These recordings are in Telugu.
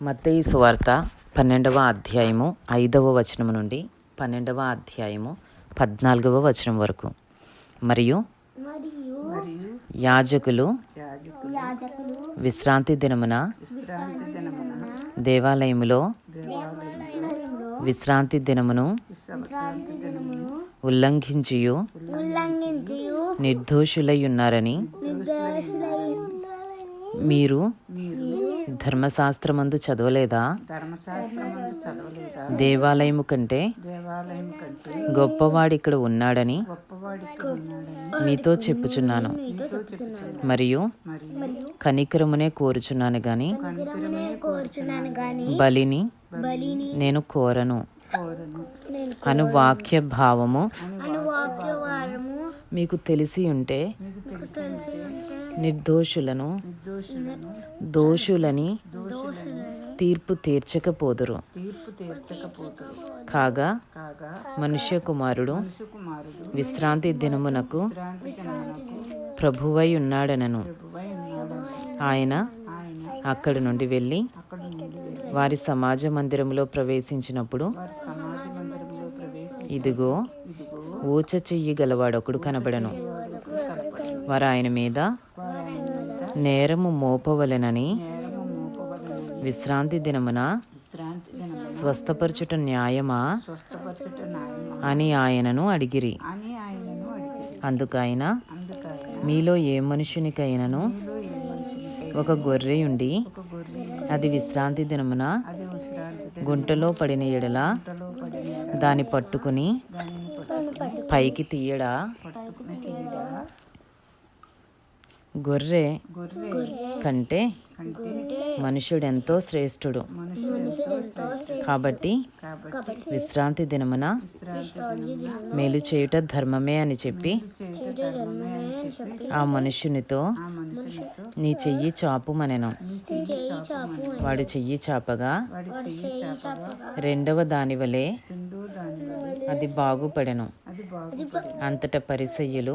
మత్తయి సువార్త పన్నెండవ అధ్యాయము ఐదవ వచనము నుండి పన్నెండవ అధ్యాయము పద్నాలుగవ వచనం వరకు. మరియు మరియు యాజకులు యాజకులు విశ్రాంతి దినమున విశ్రాంతి దినమున దేవాలయములో దేవాలయంలో విశ్రాంతి దినమును విశ్రాంతి దినమును ఉల్లంఘించియు ఉల్లంఘించి నిర్దోషులై ఉన్నారని మీరు ధర్మశాస్త్రమందు చదవలేదా? దేవాలయము కంటే దేవాలయం కంటే గొప్పవాడు ఇక్కడ ఉన్నాడని మీతో చెప్పుచున్నాను. మరియు మరియు కనికరమునే కోరుచున్నాను గాని కనికరమే కోరుచున్నాను గాని బలిని బలిని నేను కోరను. అను వాక్య భావము మీకు తెలిసి ఉంటే మీకు తెలిసి నిర్దోషులను దోషులని తీర్పు తీర్చకపోదురు. కాగా మనుష్య కుమారుడు విశ్రాంతి దినమునకు ప్రభువై ఉన్నాడనను. ఆయన అక్కడి నుండి వెళ్ళి వారి సమాజ మందిరంలో ప్రవేశించినప్పుడు ఇదిగో ఊచ చెయ్యి గలవాడొకడు కనబడను. వారు ఆయన మీద నేరము మోపవలెనని విశ్రాంతి దినమున స్వస్థపరచుట న్యాయమా? అని ఆయనను అడిగిరి. అందుకైన మీలో ఏ మనుషునికైనను ఒక గొర్రె ఉండి ఒక గొర్రె అది విశ్రాంతి దినమున గుంటలో పడిన ఎడల దానిని పట్టుకుని పైకి తీయడా పట్టుకుని తీయగా గొర్రె గొర్రె కంటే కంటే మనుషుడెంతో శ్రేష్ఠుడు. మనుషుడు కాబట్టి కాబట్టి విశ్రాంతి దినమున మేలు చేయుట ధర్మమే అని చెప్పి ఆ మనుషునితో నీ చెయ్యి చాపుమనెను. నీ చెయ్యి చాపమని వాడు చెయ్యి చాపగా రెండవ దాని వలె రెండు దాని వలె అది బాగుపడెను. అంతట పరిసయ్యులు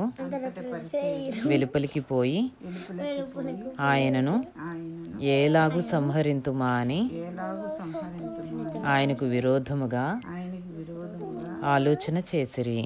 వెలుపలికి పోయి ఆయనను ఏలాగు సంహరింతుమా అని ఎలాగూ సంహరించుము అని ఆయనకు విరోధముగా ఆయనకు విరోధముగా ఆలోచన చేసిరి.